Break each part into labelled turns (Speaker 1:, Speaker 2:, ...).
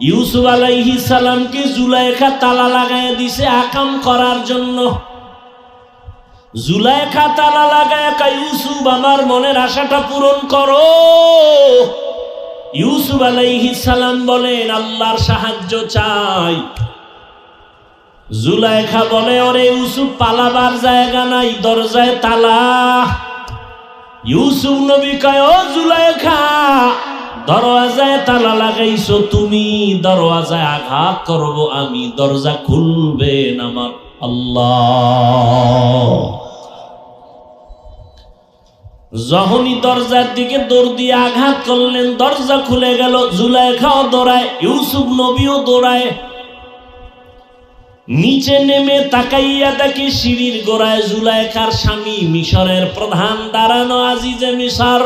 Speaker 1: ইউসুফ আলাইহি সালামকে জুলাইখা তালা লাগায় দিছে আকাম করার জন্য। জুলাইখা তালা লাগায় কা ইউসুফ, আমার মনের আশাটা পূরণ করো। ইউসুফ আলাইহি সালাম বলেন, আল্লাহর সাহায্য চাই। জুলাইখা বলে, ওরে ইউসুফ, পালাবার জায়গা নাই, দরজায় তালা। ইউসুফ নবী কয়, ও জুলাইখা দরওয়াজায় তালা লাগাইছো তুমি, দরওয়াজায় আঘাত করব আমি, দরজা খুলবেন আমার আল্লাহ। যখনই দরজার দিকে দৌড় দিয়ে আঘাত করলেন, দরজা খুলে গেল জুলাইখাও দৌড়ায়, ইউসুফ নবীও দৌড়ায়। নিচে নেমে তাকাইয়া দেখি সিঁড়ির গোড়ায় জুলাইখার স্বামী মিশরের প্রধান দাঁড়ানো আজিজে মিশর।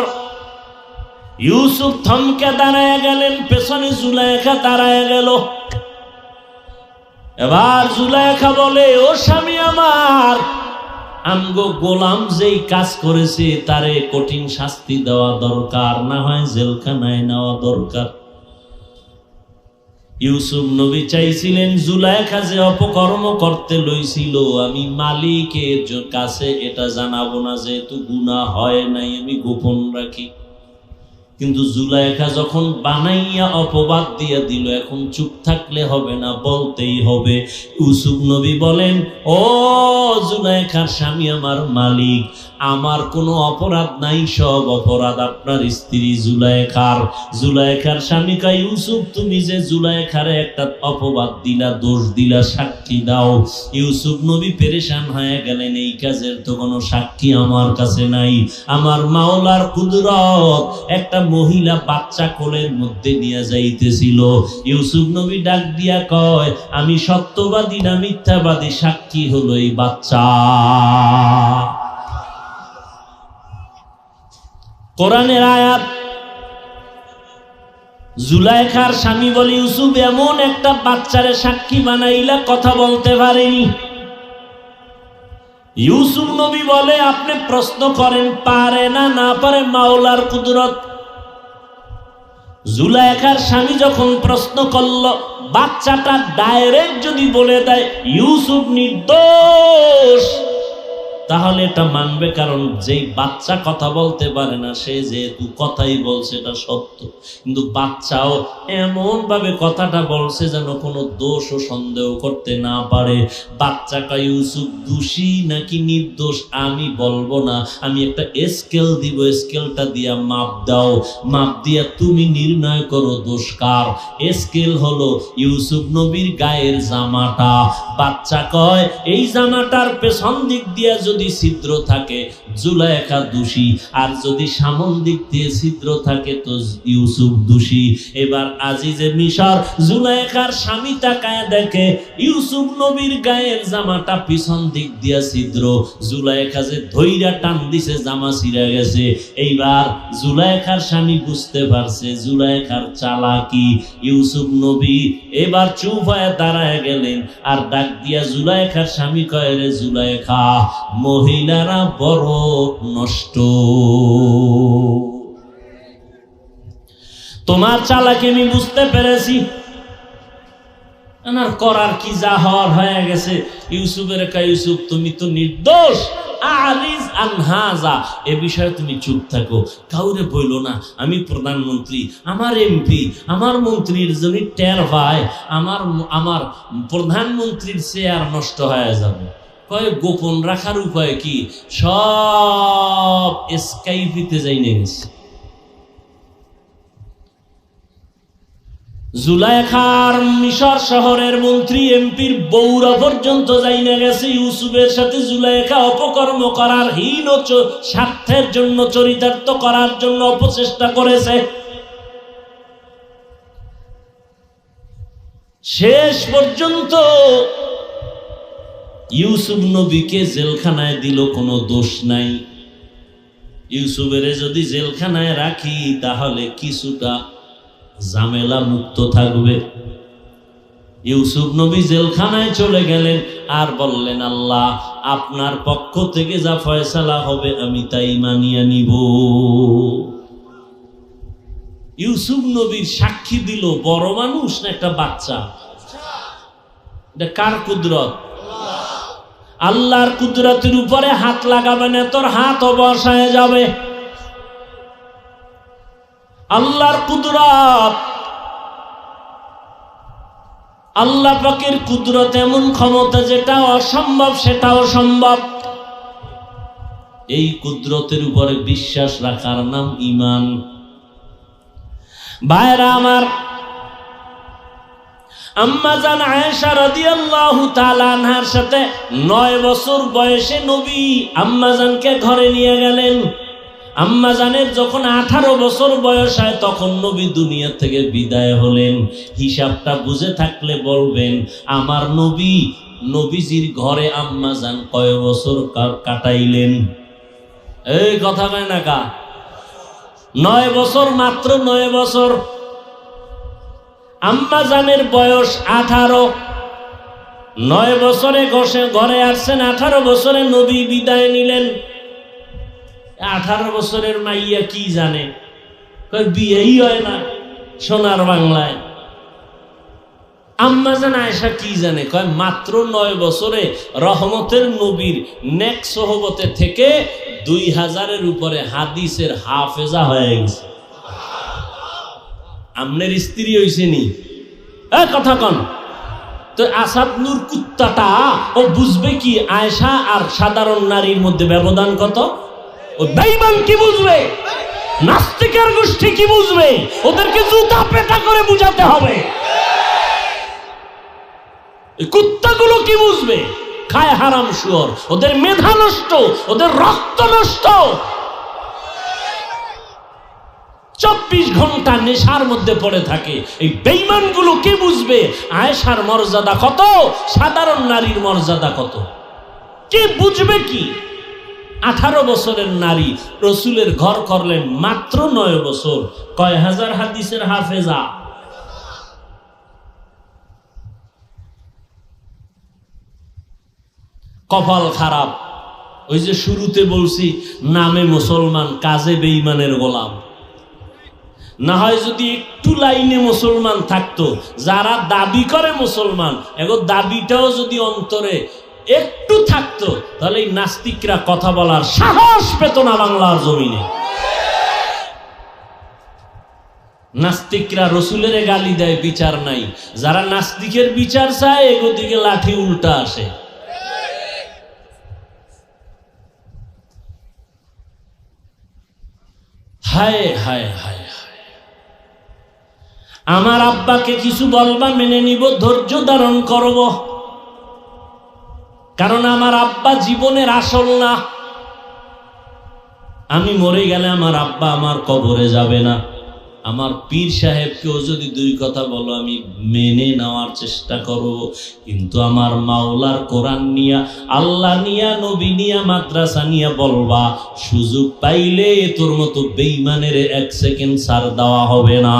Speaker 1: ইউসুফ থমকে দাঁড়ায় গেলেন, পেছনে জুলাইখা দাঁড়ায় গেল। এবার জুলাইখা বলে, ও স্বামী আমার, আমগো গোলাম যেই কাজ করেছে, তারে কঠিন শাস্তি দেওয়া দরকার, না হয় জেলখানায় নেওয়া দরকার। ইউসুফ নবী চাইছিলেন, জুলাইখা যে অপকর্ম করতে লইছিল, আমি মালিকের কাছে এটা জানাব না, যেহেতু গুনাহ হয় নাই, আমি গোপন রাখি। কিন্তু জুলাইখা যখন বানাইয়া অপবাদ দিয়ে দিল, এখন চুপ থাকলে হবে না, বলতেই হবে। ইউসুফ নবী বলেন, ও জুলাইখার স্বামী আমার মালিক আমার কোনো অপরাধ নাই, সব অপরাধ আপনার স্ত্রী জুলাইখার। জুলাইখার স্বামী কা ইউসুফ, তুমি যে জুলাইখারে একটা অপবাদ দিলা, দোষ দিলা, সাক্ষী দাও। ইউসুফ নবী পেরেশান হয়ে গেলেন, এই কাজের তো কোনো সাক্ষী আমার কাছে নাই। আমার মাওলার কুদরত একটা মহিলা বাচ্চা কোলের মধ্যে নিয়ে যাইতেছিল। ইউসুফ নবী ডাক দিয়া কয়, আমি সত্যবাদী না মিথ্যাবাদী? সাক্ষী হলো এই বাচ্চা। কোরআনের আয়াত, জুলাইখার স্বামী বলে, ইউসুফ, এমন একটা বাচ্চারে সাক্ষী বানাইলা কথা বলতে পারেনি ইউসুফ নবী বলে, আপনি প্রশ্ন করেন, পারে না না পারে মাওলার কুদরত? জুলাইখার স্বামী যখন প্রশ্ন করল, বাচ্চাটা ডাইরেক্ট যদি বলে দেয়, ইউসুফ নির্দোষ। তাহলে এটা মানবে কারণ যেই বাচ্চা কথা বলতে পারে না, সে যেহেতু কথাই বলছে এটা সত্য। কিন্তু বাচ্চাও এমন ভাবে কথাটা বলছে যেন কোনো দোষ ও সন্দেহ করতে না পারে। বাচ্চাটা ইউসুফ, দোষী নাকি নির্দোষ? আমি বলব না। আমি একটা স্কেল দিব স্কেলটা দিয়া মাপ দাও। মাপ দিয়া তুমি নির্ণয় করো দোষ কার। স্কেল হলো ইউসুফ নবীর গায়ের জামাটা। বাচ্চা কয়, এই জামাটার পেছন দিক দিয়া ছিদ্র থাকে, জুলাইখা দোষী। আর যদি সামন দিক দিয়ে ছিদ্র থাকে, তো ইউসুফ দোষী। এবার আজিজে মিশর, জুলাইখার স্বামী তাকায় দেখে, ইউসুফ নবীর গায়ের জামাটা পিছন দিক দিয়া ছিদ্র। জুলাইখা যে ধৈরা টান দিছে, জামা ছিঁড়ে গেছে। এইবার জুলাইখার স্বামী বুঝতে পারছে, জুলাইখার চালাকি। ইউসুফ নবী এবার চুপ হয়ে দাঁড়ায় গেলেন। আর ডাক দিয়া জুলাইখার স্বামী কয়, রে জুলাইখা মহিলারা বড় নষ্ট। তোমার চালাকি আমি বুঝতে পেরেছি। করার কি যা হওয়ার হয়ে গেছে। ইউসুফের কা ইউসুফ, তুমি তো নির্দোষ। এ বিষয়ে তুমি চুপ থাকো। কাউরে বইল না, আমি প্রধানমন্ত্রী, আমার এমপি, আমার মন্ত্রীর জন্য টের হয় আমার আমার প্রধানমন্ত্রীর চেয়ার নষ্ট হয়ে যাবে। গোপন রাখার উপায় কি? সব স্কাইপিতে যাই গেছে। জুলাইখার মিশর শহরের মন্ত্রী, এমপির বৌরা পর্যন্ত গেছে। ইউসুফের সাথে জুলাইখা অপকর্ম করার, হীন স্বার্থের জন্য, চরিতার্থ করার জন্য অপচেষ্টা করেছে। শেষ পর্যন্ত ইউসুফ নবীকে জেলখানায় দিল, কোনো দোষ নাই। ইউসুফের যদি জেলখানায় রাখি, তাহলে কিছুটা ঝামেলা মুক্ত থাকবে। ইউসুফ নবী জেলখানায় চলে গেলেন, আর বললেন, আল্লাহ, আপনার পক্ষ থেকে যা ফয়সালা হবে, আমি তাই মানিয়ে নিব। ইউসুফ নবীর সাক্ষী দিল, বড় মানুষ না একটা বাচ্চা? এটা কার কুদরত? আল্লাহর কুদরতের উপরে হাত লাগাবে না, তোর হাত অবসায় যাবে। আল্লাহর কুদরত, আল্লাহ পাকের কুদরত এমন ক্ষমতা যেটা অসম্ভব, সেটাও সম্ভব। এই কুদরতের উপরে বিশ্বাস রাখার নাম ইমান। ভাইরা আমার আম্মা জান আয়েশা রাদিয়াল্লাহু তাআলা আনহার সাথে বয়সে নবী ঘরে নিয়ে গেলেন। আম্মা জানের যখন বয়স হয়, তখন নবী থেকে বিদায় হলেন। হিসাবটা বুঝে থাকলে বলবেন, আমার নবী, নবীজির ঘরে আম্মাজান কয় বছর কাটাইলেন? এই কথা কয় নয় বছর মাত্র নয় বছর। আম্মা জানের বয়স আঠারো। নয় বছরে ঘষে ঘরে আসছেন, আঠারো বছরে নবী বিদায় নিলেন। আঠারো বছরের মাইয়া কি জানে? বিয়েই হয় না সোনার বাংলায়। আম্মা জান আয়সা কি জানে? কয়, মাত্র নয় বছরে রহমতের নবীর নেক সোহবতে থেকে দুই হাজারের উপরে হাদিসের হাফেজা হয়ে গেছে। আমনের স্ত্রী হইছে নি? কথা কন। তো আসাদ নূর কুত্তাটা, ও বুঝবে কি আয়সা আর সাধারণ নারীর মধ্যে ব্যবধান কত? ও বেঈমান কি বুঝবে? নাস্তিকের গোষ্ঠী কি বুঝবে? ওদেরকে জুতা পেটা করে বুঝাতে হবে। কুত্তাগুলো কি বুঝবে? খায় হারাম শুয়োর। ওদের মেধা নষ্ট, ওদের রক্ত নষ্ট। চব্বিশ ঘণ্টা নেশার মধ্যে পড়ে থাকে। এই বেইমানগুলো কে বুঝবে? আয়েশার মর্যাদা কত? সাধারণ নারীর মর্যাদা কত? কে বুঝবে কি? আঠারো বছরের নারী রসুলের ঘর করলেন মাত্র নয় বছর। কয় হাজার হাদিসের হাফেজা? কপাল খারাপ। ওই যে শুরুতে বলছি, নামে মুসলমান, কাজে বেইমানের গোলাম। না হয় যদি একটু লাইনে মুসলমান থাকতো, যারা দাবি করে মুসলমান এখন দাবিটাও যদি অন্তরে একটু থাকতো, তাহলে এই নাস্তিকরা কথা বলার সাহস পেত না বাংলার জমিনে। নাস্তিকরা রসুলের গালি দেয়, বিচার নাই। যারা নাস্তিকের বিচার চায় এগোদিকে লাঠি উল্টা আসে। হায় হায় হায়। আমার আব্বাকে কিছু বলবা, মেনে নিব, ধৈর্য ধারণ করব। কারণ আমার আব্বা জীবনের আসল না। আমি মরে গেলে আমার আব্বা আমার কবরে যাবে না। আমার পীর সাহেবকেও যদি দুই কথা বলো, আমি মেনে নেওয়ার চেষ্টা করব। কিন্তু আমার মাওলার কোরআন নিয়া, আল্লাহ নিয়া, নবী নিয়া, মাদ্রাসা নিয়া বলবা, সুযোগ পাইলে তোর মতো বেইমানের এক সেকেন্ড সার দেওয়া হবে না।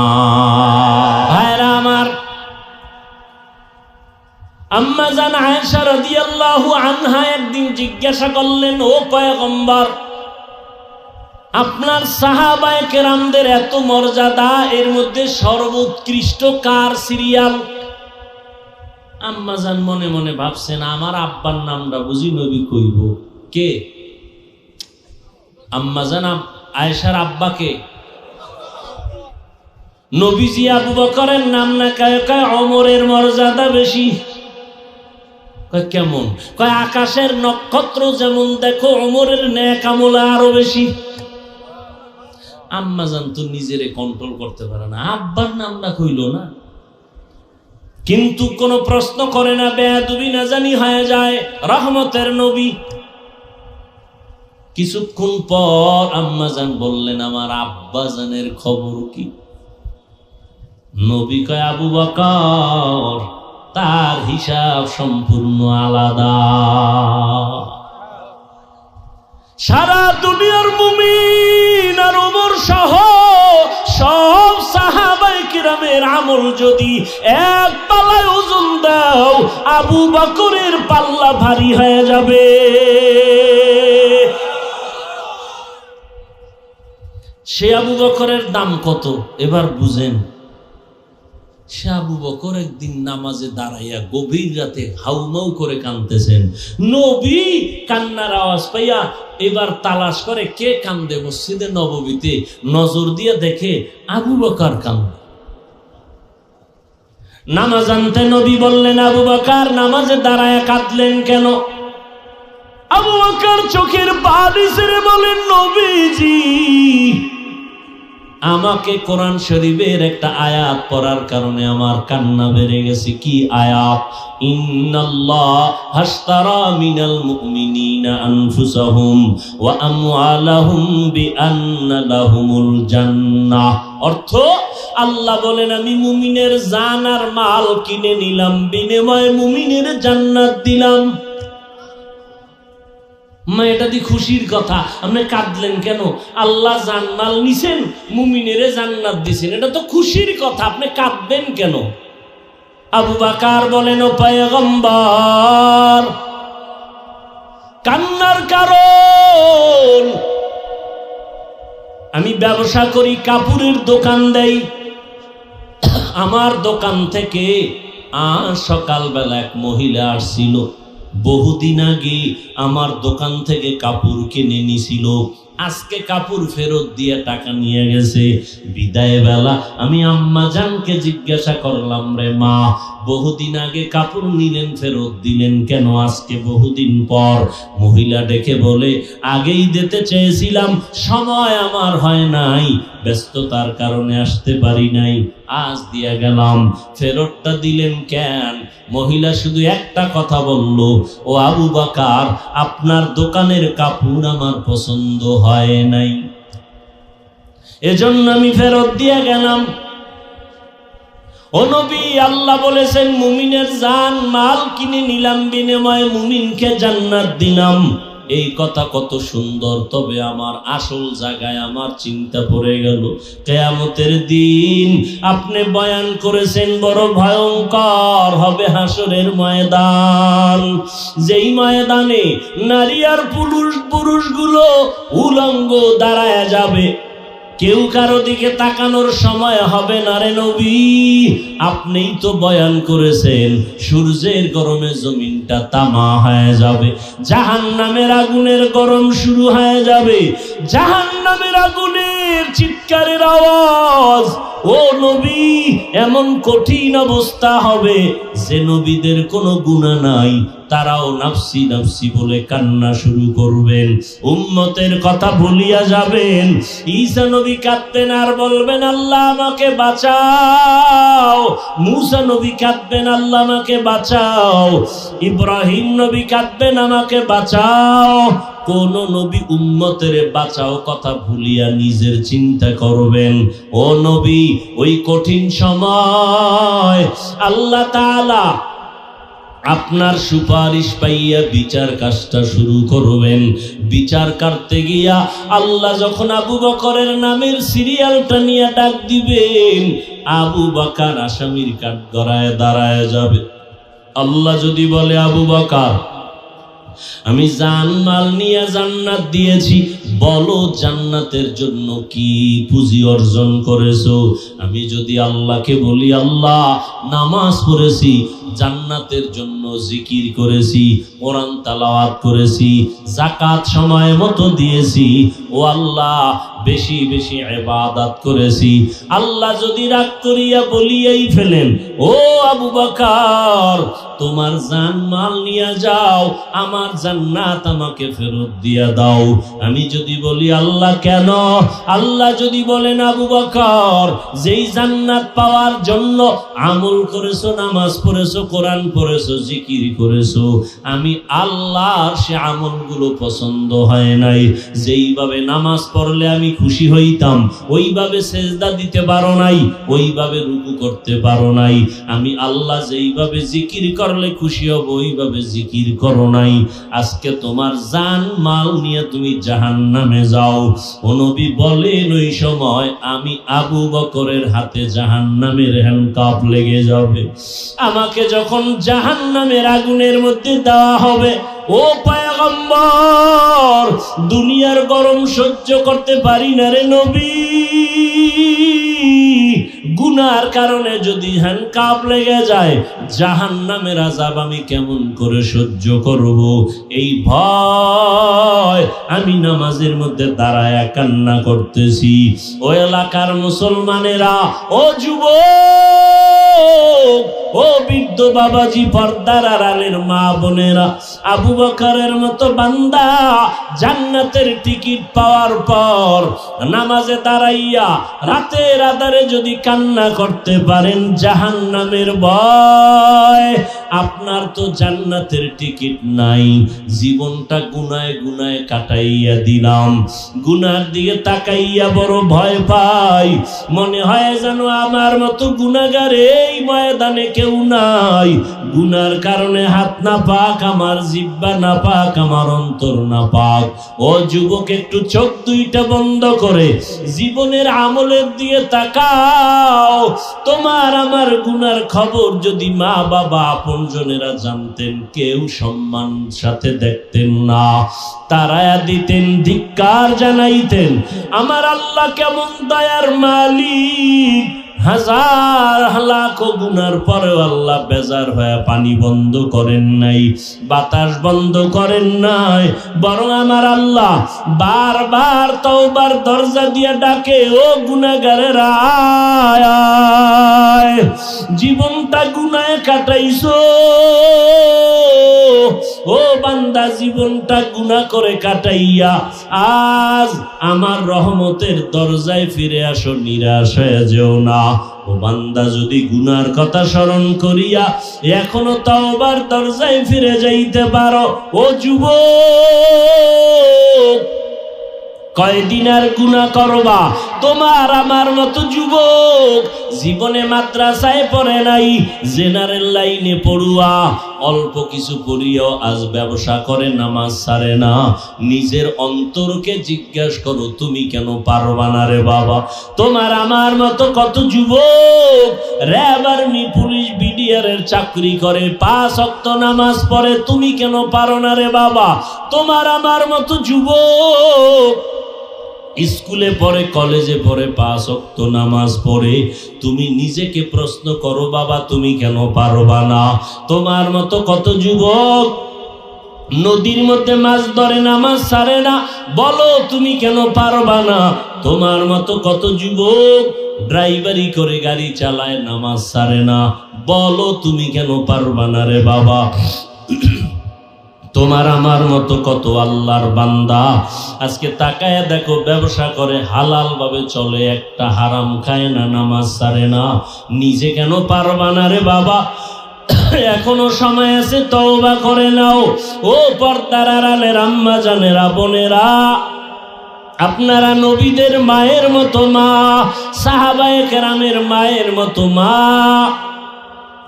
Speaker 1: ভাইরা আমার, আম্মা জান আয়েশা রাদিয়াল্লাহু আনহা একদিন জিজ্ঞাসা করলেন, ও পয়গম্বর আপনার সাহাবায়ে কেরামদের এত মর্যাদা, এর মধ্যে সর্বোৎকৃষ্ট কার সিরিয়াল? আম্মা জান মনে মনে ভাবছেন, আমার আব্বার নামটা বুঝি নবী কইব? কে? আম্মা জান আব- আয়েশার আব্বাকে। নবীজি আবু বকরের নাম না কয় কয় অমরের মর্যাদা বেশি। কেমন? কয়, আকাশের নক্ষত্র যেমন দেখো, অমরের ন্যাক আমলে আরও বেশি। আম্মা জান তো নিজেরে কন্ট্রোল করতে পারে না। আব্বার নামটা কইল না। কিন্তু কোনো প্রশ্ন করে না, বেয়াদুবি না জানি হয়ে যায়। রহমতের নবী। কিছুক্ষণ পর আম্মা জান বললেন, আমার আব্বা জানের খবর কি? নবী কয়, আবু বকর, তার হিসাব সম্পূর্ণ আলাদা। সারা দুনিয়ার মুমিন আর সহ সব সাহাবাই কিরামের আমল যদি এক পাল্লায় ওজন দাও, আবু বাকরের পাল্লা ভারী হয়ে যাবে। সে আবু বকরের দাম কত? এবার বুঝেন। সে আবু বকর একদিন নামাজে দাঁড়াইয়া গভীর রাতে হাউমাউ করে কানতেছেন নবী, কান্নার আওয়াজ পাইয়া এবার তালাশ করে, কে কান্দে মসজিদে নববীতে? নজর দিয়ে দেখে আবু বকর কান্দে। নামাজ আনতে নবী বললেন, আবু বকর, নামাজে দাঁড়ায় কাঁদলেন কেন? আবু বকর চোখের পানি ছেড়ে বলেন নবীজি আমাকে কোরআন শরীফের একটা আয়াত পড়ার কারণে আমার কান্না বেড়ে গেছে। কি আয়াত? ওয়া অর্থ, আল্লাহ বলেন, আমি মুমিনের জান আর মাল কিনে নিলাম, বিনিময়ে মুমিনের জান্নাত দিলাম। মা, এটা দি খুশির কথা। আপনি কাঁদলেন কেন? আল্লাহ জান্নাল নিছেন, মুমিনেরে জান্নাত দিছেন। এটা তো খুশির কথা, আপনি কাঁদবেন কেন? আবু বাকার বলেন, ও পয়গম্বর, কান্নার কারণ, আমি ব্যবসা করি, কাপড়ের দোকান দেই। আমার দোকান থেকে আজ সকালবেলা এক মহিলা আসছিল। বহুদিন আগে আমার দোকান থেকে কাপড় কিনে নিছিল। আজকে কাপড় ফেরত দিয়ে টাকা নিয়ে গেছে। বিদায় বেলা আমি আম্মা জানকে জিজ্ঞাসা করলাম, রে মা বহুদিন আগে কাপড় নিলেন ফেরত দিলেন, কেন আজকে বহুদিন পর? মহিলা ডেকে বলে, আগেই দিতে চেয়েছিলাম, সময় আমার হয় নাই, ব্যস্ততার কারণে আসতে পারি নাই, আজ দিয়ে গেলাম, ফেরতটা দিলেন কেন? মহিলা শুধু একটা কথা বলল, ও আবু বাকার, আপনার দোকানের কাপড় আমার পছন্দ হয় নাই। এজন্য আমি ফেরত দিয়ে গেলাম ও নবী, আল্লাহ বলেছেন, মুমিনের জান, মাল কিনে নিলাম বিনিময়ে মুমিনকে জান্নাত দিলাম। এই কথা কত সুন্দর, তবে আমার আসল জায়গায় আমার চিন্তা পড়ে গেল। কেয়ামতের দিন আপনি বয়ান করেছেন, বড় ভয়ঙ্কর হবে হাসরের ময়দান। যেই ময়দানে নারী আর পুরুষ, পুরুষগুলো উলঙ্গ দাঁড়ায় যাবে কেউ কারও দিকে তাকানোর সময় হবে না রে নবী। আপনিই তো বয়ান করেছেন, সূর্যের গরমে জমিনটা তামা হয়ে যাবে জাহান নামের আগুনের গরম শুরু হয়ে যাবে জাহান নামের আগুনের চিৎকারের আওয়াজ ও নবী, এমন কঠিন অবস্থা হবে যে নবীদের কোনো গুণা নাই। তারাও নাফসি নাফসি বলে কান্না শুরু করবেন। উম্মতের কথা ভুলিয়া যাবেন। ঈসা নবী কাঁদবেন আর বলবেন, আল্লাহ আমাকে বাঁচাও। মুসা নবী কাঁদবেন, আল্লাহ আমাকে বাঁচাও। ইব্রাহিম নবী কাঁদবেন, আমাকে বাঁচাও। কোন নবী উম্মতের বাঁচাও কথা ভুলিয়া নিজের চিন্তা করবেন। ও নবী, ওই কঠিন সময় আল্লাহ তাআলা আপনার সুপারিশ পাইয়া বিচার কাজটা শুরু করবেন। বিচার কাটতে গিয়া আল্লাহ যখন আবু বকরের নামের সিরিয়ালটা নিয়ে ডাক দিবেন, আবু বাকার আসামির কাঠ গড়ায় দাঁড়ায় যাবে। আল্লাহ যদি বলে, আবু বাকার আমি জান মাল নিয়ে জান্নাত দিয়েছি। বলো জান্নাতের জন্য কি পুঁজি অর্জন করেছ? আমি যদি আল্লাহকে বলি, আল্লাহ, নামাজ পড়েছি, জান্নাতের জন্য জিকির করেছি, কোরআন তালাওয়াত করেছি জাকাত সময় মতো দিয়েছি। ও আল্লাহ, বেশি বেশি ইবাদত করেছি। আল্লাহ যদি রাগ করিয়া বলিয়াই ফেলেন, ও আবু বকর তোমার জান মাল নিয়ে যাও, আমার জান্নাত আমাকে ফেরত দিয়া দাও। আমি যদি বলি, আল্লাহ কেন? আল্লাহ যদি বলেন, আবু বকর, যেই জান্নাত পাওয়ার জন্য আমল করেছ, নামাজ পড়েছো, কোরআন পড়েছো, জিকির করেছ, আমি আল্লাহর সে আমলগুলো পছন্দ হয় নাই। যেইভাবে নামাজ পড়লে আমি খুশি হইতাম, ওইভাবে সেজদা দিতে পারো নাই, ওইভাবে রুকু করতে পারো নাই। আমি আল্লাহ যেইভাবে জিকির করলে খুশি হব ওইভাবে জিকির করো নাই। আজকে তোমার জান মাল নিয়ে তুমি জাহান নামে যাও নবী বলেন, ওই সময় আমি আবু বকরের হাতে জাহান নামের হ্যান্ডকাপ লেগে যাবে। আমাকে যখন জাহান নামের আগুনের মধ্যে দেওয়া হবে ও পায়গম্বর, দুনিয়ার গরম সহ্য করতে পারি না রে নবী। গুনার কারণে যদি হ্যান্ডকাপ লেগে যায় জাহান নামের আজাব আমি কেমন করে সহ্য করব? এই ভয় আমি নামাজের মধ্যে দাঁড়ায় কান্না করতেছি। ও এলাকার মুসলমানেরা, ও যুবক ও বৃদ্ধ বাবাজি, পর্দার আড়ালের মা বোনেরা, আবু বকরের মতো বান্দা, জান্নাতের টিকিট পাওয়ার পর নামাজে দাঁড়াইয়া রাতের আধারে যদি কান্না করতে পারেন, জাহান্নামের ভয়। আপনার তো জান্নাতের টিকিট নাই। জীবনটা গুনায় গুনায় কাটাইয়া দিলাম। গুনার দিকে তাকাইয়া বড় ভয় পাই। মনে হয় যেন আমার মতো গুনাগার এই ময়দানে কেউ নাই। গুনার কারণে হাত না পাক, আমার জিব্বা না পাক, আমার অন্তর না পাক। ও যুবক, একটু চোখ দুইটা বন্ধ করে জীবনের আমলের দিয়ে তাকাও। তোমার আমার গুনার খবর যদি মা বাবা আপনজনেরা জানতেন, কেউ সম্মান সাথে দেখতেন না। তারায়া দিতেন, ধিক্কার জানাইতেন, আমার আল্লাহ কেমন দয়ার মালিক। হাজার লাখ গুনার পরেও আল্লাহ বেজার হয়ে পানি বন্ধ করেন নাই, বাতাস বন্ধ করেন নাই। বরং আমার আল্লাহ বারবার তওবার দরজা দিয়ে ডাকে, ও গুনাগারের জীবনটা গুনায় কাটাইছো। ও বান্দা, জীবনটা গুনাহ করে কাটাইয়া, আজ আমার রহমতের দরজায় ফিরে আসো, নিরাশ হয়ে যেও না। ও বান্দা যদি গুনার কথা স্মরণ করিয়া এখনও তাওবার দরজায় ফিরে যাইতে পারো, ও যুব কয়দিন আর গুণা করবা? তোমার আমার মতো যুবক, জীবনে মাদ্রাসায় পড়ে নাই, জেনারেল লাইনে পড়ুয়া অল্প কিছু পড়িয়াও আজ ব্যবসা করে, নামাজ সারে না। নিজের অন্তরকে জিজ্ঞেস করো, তুমি কেন পারবা না রে বাবা? তোমার আমার মতো কত যুবক? র্যাব আর্মি, পুলিশ বিডিআরের চাকরি করে, পাঁচ অক্ত নামাজ পড়ে, তুমি কেন পারো না রে বাবা? তোমার আমার মতো যুবক স্কুলে পড়ে, কলেজে পড়ে, পাঁচ অক্ত নামাজ পড়ে। তুমি নিজেকে প্রশ্ন করো, বাবা, তুমি কেন পারবা না? তোমার মতো কত যুবক নদীর মধ্যে মাছ ধরে না মাছ না। বলো, তুমি কেন পারবা না? তোমার মতো কত যুবক ড্রাইভারি করে গাড়ি চালায়, নামাজ ছাড়ে না। বলো, তুমি কেন পারবা না রে বাবা? তোমার আমার মতো কত আল্লাহর বান্দা। আজকে তাকায় দেখো, ব্যবসা করে হালাল ভাবে চলে, একটা হারাম খায় না, নামাজ সারে না। নিজে কেন পারবা না রে বাবা? এখনও সময় আছে, তওবা করে নাও। ও পর্দার আড়ালের আম্মা জানেরা, বোনেরা, আপনারা নবীদের মায়ের মতো মা, সাহাবায়ে কেরামের মায়ের মতো মা।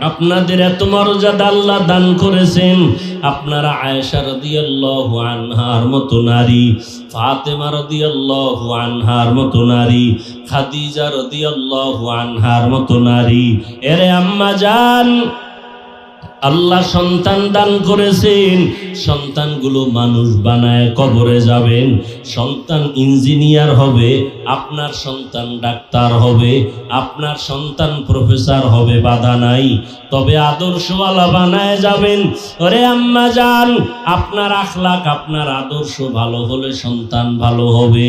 Speaker 1: আপনাদের এত মর্যাদা আল্লাহ দান করেছেন। আপনারা আয়েশা রাদিয়াল্লাহু আনহার মতো নারী, ফাতেমা রাদিয়াল্লাহু আনহার মতো নারী, খাদিজা রাদিয়াল্লাহু আনহার মতো নারী। এরে আম্মা জান আল্লাহ সন্তান দান করেছেন। সন্তানগুলো মানুষ বানায় কবরে যাবেন। সন্তান ইঞ্জিনিয়ার হবে, আপনার সন্তান ডাক্তার হবে, আপনার সন্তান প্রফেসর হবে, বাধা নাই। তবে আদর্শওয়ালা বানায় যাবেন। ওরে আম্মা যান আপনার আখলাক, আপনার আদর্শ ভালো হলে সন্তান ভালো হবে।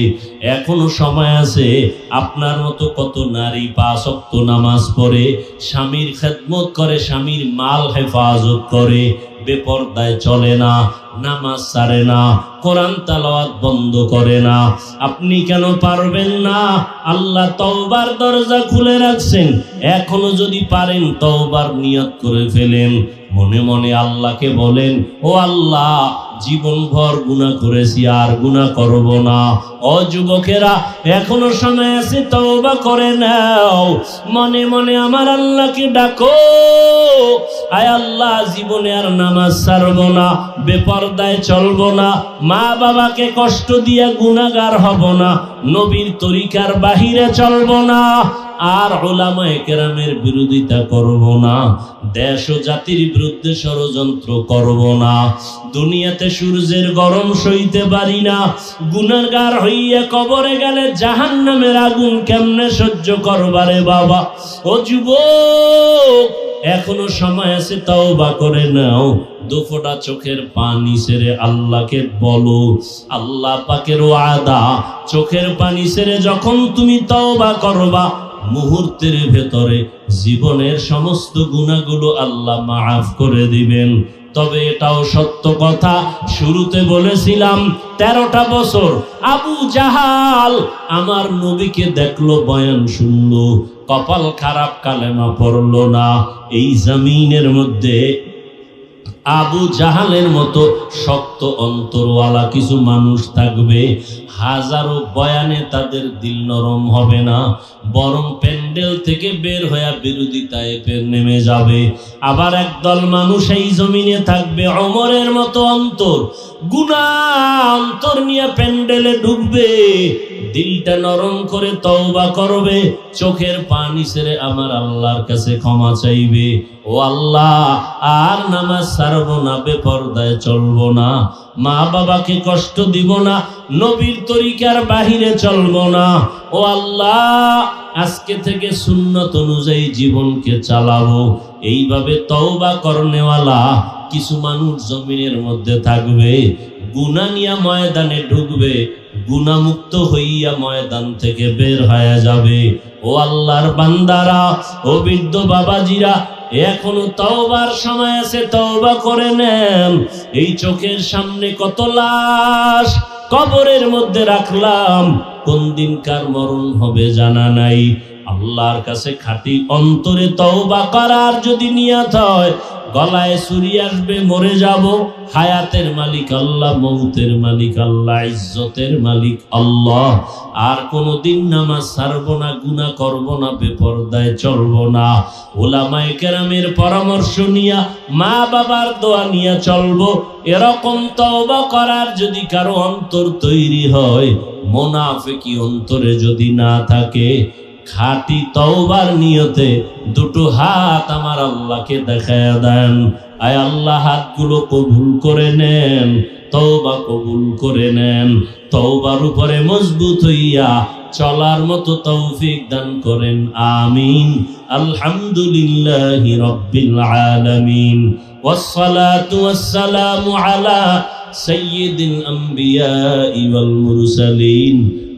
Speaker 1: এখনও সময় আছে, আপনার মতো কত নারী পাঁচ নামাজ পড়ে, স্বামীর খেদমত করে, স্বামীর মাল হেফাজত করে বেপর্দায় চলে না। নামাজ সারে না, কোরআন তালাওয়াত বন্ধ করে না। আপনি কেন পারবেন না? আল্লাহ তওবার দরজা খুলে রাখছেন। এখনও যদি পারেন তওবার নিয়ত করে ফেলেন। মনে মনে আল্লাহকে বলেন, ও আল্লাহ, জীবনভর গুনাহ করেছি, আর গুনাহ করব না। ও যুবকেরা, এখনও সময় আছে, তওবা করে নাও। মনে মনে আমার আল্লাহকে ডাকো। আয় আল্লাহ, জীবনে আর নামাজ ছাড়ব না। বেপর্দায় চলবো না, মা বাবাকে কষ্ট দিয়া গুনাগার হব না, নবীর তরিকার বাহিরে চলবো না, আর ওলামায়ে কেরামের বিরোধিতা করব না, দেশ ও জাতির বিরুদ্ধে ষড়যন্ত্র করব না, দুনিয়াতে সূর্যের গরম সইতে পারি না গুনারগার হইয়া কবরে গেলে জাহান নামের আগুন কেমনে সহ্য করবারে বাবা? ও যুবক এখনও সময় আছে তাও বা করে নাও। দুফোটা চোখের পানি সেরে আল্লাহকে বলো। আল্লাহ পাকের ওয়াদা, চোখের পানি সেরে যখন তুমি তওবা করবা, মুহূর্তের ভেতরে জীবনের সমস্ত গুণাগুলো আল্লাহ মাফ করে দিবেন। তবে এটাও সত্য কথা, শুরুতে বলেছিলাম, তেরোটা বছর, আবু জাহাল আমার নবীকে দেখল বয়ান শুনলো। কপাল খারাপ কালেমা পড়ল না। এই জমিনের মধ্যে আবু জাহালের মতো শক্ত অন্তরওয়ালা কিছু মানুষ থাকবে। হাজারো বয়ানে তাদের দিল নরম হবে না, বরং প্যান্ডেল থেকে বের হয়ে বিরোধিতায় ফের নেমে যাবে। আবার একদল মানুষ এই জমিনে থাকবে অমরের মতো অন্তর। গুণা অন্তর নিয়ে প্যান্ডেলে ঢুকবে, দিলটা নরম করে তওবা করবে, চোখের পানি ছেড়ে আমার আল্লাহর কাছে ক্ষমা চাইবে। ও আল্লাহ, আর নামাজ ছাড়বো না, বেপরদায় চলবো না। মা বাবাকে কষ্ট দিব না, নবীর তরিকার বাহিরে চলব না। ও আল্লাহ, আজকে থেকে সুন্নত অনুযায়ী জীবনকে চালাবো। এইভাবে তওবা করনেওয়ালা কিছু মানুষ জমিনের মধ্যে থাকবে, গুনা নিয়া ময়দানে ঢুকবে গুণামুক্ত হইয়া ময়দান থেকে বের হয়ে যাবে। ও আল্লাহর বান্দারা, ও বৃদ্ধ বাবাজিরা এখনও তওবার সময় আছে, তওবা করে নেন। এই চোখের সামনে কত লাশ, কবরের মধ্যে রাখলাম। কোন দিন কার মরণ হবে জানা নাই। আল্লাহর কাছে খাঁটি অন্তরে তওবা করার যদি নিয়াত হয় গলায় ছুরি আসবে, মরে যাব। হায়াতের মালিক আল্লাহ, মৌতের মালিক আল্লাহ, ইজ্জতের মালিক আল্লাহ। আর কোনোদিন নামাজ ছাড়ব না, গুনাহ করব না, বেপরদায় চলব না। ওলামায়ে কেরামের পরামর্শ নিয়া মা বাবার দোয়া নিয়া চলবো। এরকম তওবা করার যদি কারও অন্তর তৈরি হয়, মোনাফেকি অন্তরে যদি না থাকে খাঁটি তওবার নিয়তে দুটো হাত আমার আল্লাহকে দেখায় দেন আয় আল্লাহ হাতগুলো কবুল করে নেন তওবা কবুল করে নেন তওবার উপরে মজবুত হইয়া চলার মতো তৌফিক দান করেন আমিন আলহামদুলিল্লাহি রাব্বিল আলামিন والصلاة والسلام على سيد الأنبياء والمرسلين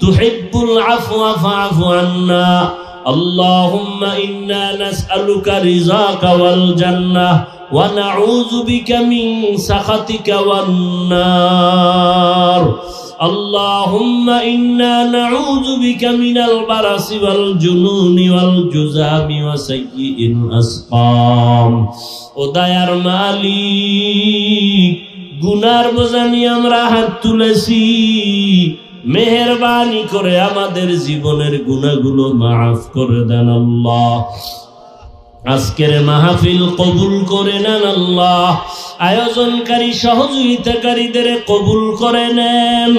Speaker 1: تحب العفو فاعف عنا اللهم إنا نسألك رزاك والجنة ونعوذ بك من سخطك والنار اللهم إنا نعوذ بك من البرص والجنون والجزام وسيء الأسقام ودير মালিক গুনার বোঝানি আমরা হাত তুলেছি মেহরবানি করে আমাদের জীবনের গুণাগুলো মাফ করে দেন আল্লাহ। আজকের মাহফিল কবুল করে নেন আল্লাহ। আয়োজনকারী, সহযোগিতাকারীদের কবুল করে নেন।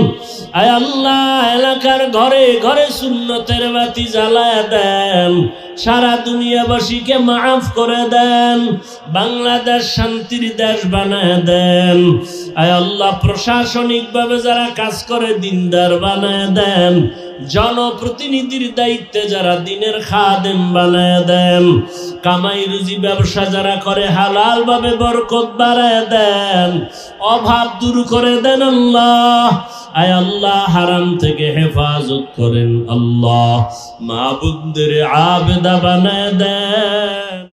Speaker 1: আয় আল্লাহ, এলাকার ঘরে ঘরে সুন্নতের বাতি জ্বালায় দেন। সারা দুনিয়াবাসীকে মাফ করে দেন। বাংলাদেশ শান্তির দেশ বানায় দেন। আয় আল্লাহ, প্রশাসনিকভাবে যারা কাজ করে, দিনদার বানায় দেন। জনপ্রতিনিধির দায়িত্বে যারা দিনের খাদেম বানায় দেন, কামাই রুজি ব্যবসা যারা করে হালাল ভাবে বরকত বাড়ায় দেন, অভাব দূর করে দেন আল্লাহ। আয় আল্লাহ, হারাম থেকে হেফাজত করেন আল্লাহ। মাহবুবদের আবেদা বানায় দেন।